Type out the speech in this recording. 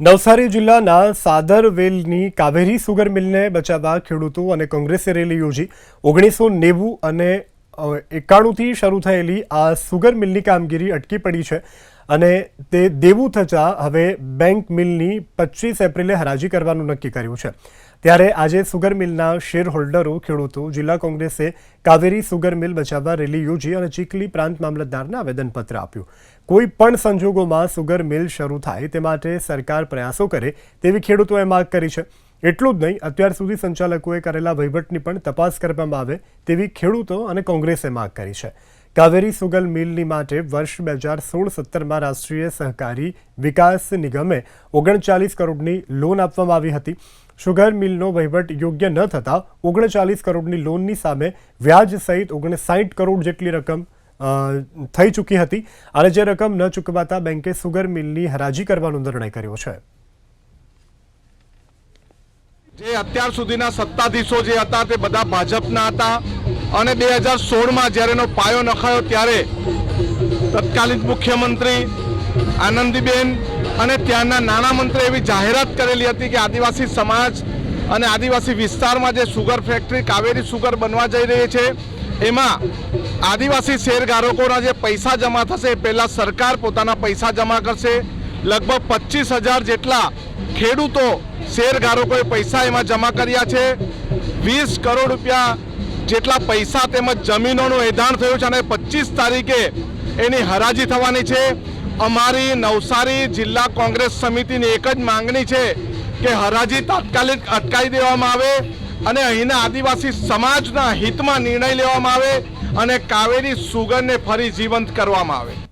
નવસારી જિલ્લાના સાદરવેલની કાવેરી સુગર મિલને બચાવવા ખેડૂતો અને કોંગ્રેસે રેલી યોજી. ઓગણીસો નેવું અને એકાણુંથી શરૂ થયેલી આ સુગર મિલની કામગીરી અટકી પડી છે અને તે દેવું થતાં હવે બેંક મિલની પચીસ એપ્રિલે હરાજી કરવાનું નક્કી કર્યું છે. ત્યારે આજે સુગર મિલના શેર હોલ્ડરો ખેડૂતો, જિલ્લા કોંગ્રેસે કાવેરી સુગર મિલ બચાવવા રેલી યોજી અને ચીખલી પ્રાંત મામલતદારને આવેદનપત્ર આપ્યું. કોઈ પણ સંજોગોમાં સુગર મિલ શરૂ થાય તે માટે સરકાર પ્રયાસો કરે તેવી ખેડૂતોએ માગ કરી છે. એટલું જ નહીં, અત્યાર સુધી સંચાલકોએ કરેલા વહીવટની પણ તપાસ કરવામાં આવે તેવી ખેડૂતો અને કોંગ્રેસે માંગ કરી છે. કાવેરી સુગર મિલની માટે વર્ષ બે હજાર સોળ સત્તરમાં રાષ્ટ્રીય સહકારી વિકાસ નિગમે ઓગણચાલીસ કરોડની લોન આપવામાં આવી હતી. સુગર મિલનો વહીવટ યોગ્ય ન થતાં ઓગણચાલીસ કરોડની લોનની સામે વ્યાજ સહિત ઓગણસાઠ કરોડ જેટલી રકમ થઈ ચૂકી હતી. અને જે રકમ ન ચૂકવાતા બેંકે સુગર મિલની હરાજી કરવાનો નિર્ણય કર્યો છે. જે અત્યાર સુધીના સત્તાધીશો જે હતા તે બધા ભાજપના હતા. અને બે હજાર સોળમાં જ્યારે એનો પાયો નખાયો ત્યારે તત્કાલીન મુખ્યમંત્રી આનંદીબેન અને ત્યાંના નાણામંત્રી એવી જાહેરાત કરેલી હતી કે આદિવાસી સમાજ અને આદિવાસી વિસ્તારમાં જે સુગર ફેક્ટરી, કાવેરી સુગર બનવા જઈ રહી છે, એમાં આદિવાસી શેરધારકોના જે પૈસા જમા થશે એ પહેલાં સરકાર પોતાના પૈસા જમા કરશે. લગભગ પચીસ હજાર જેટલા ખેડૂતો શેરધારકોએ પૈસા એમાં જમા કર્યા છે. વીસ કરોડ રૂપિયા જેટલા પૈસા તેમજ જમીનોનું એધાણ થયું છે અને પચીસ તારીખે એની હરાજી થવાની છે. અમારી નવસારી જિલ્લા કોંગ્રેસ સમિતિની એક જ માંગણી છે કે હરાજી તાત્કાલિક અટકાવી દેવામાં આવે અને અહીંના આદિવાસી સમાજના હિતમાં નિર્ણય લેવામાં આવે અને કાવેરી સુગરને ફરી જીવંત કરવામાં આવે.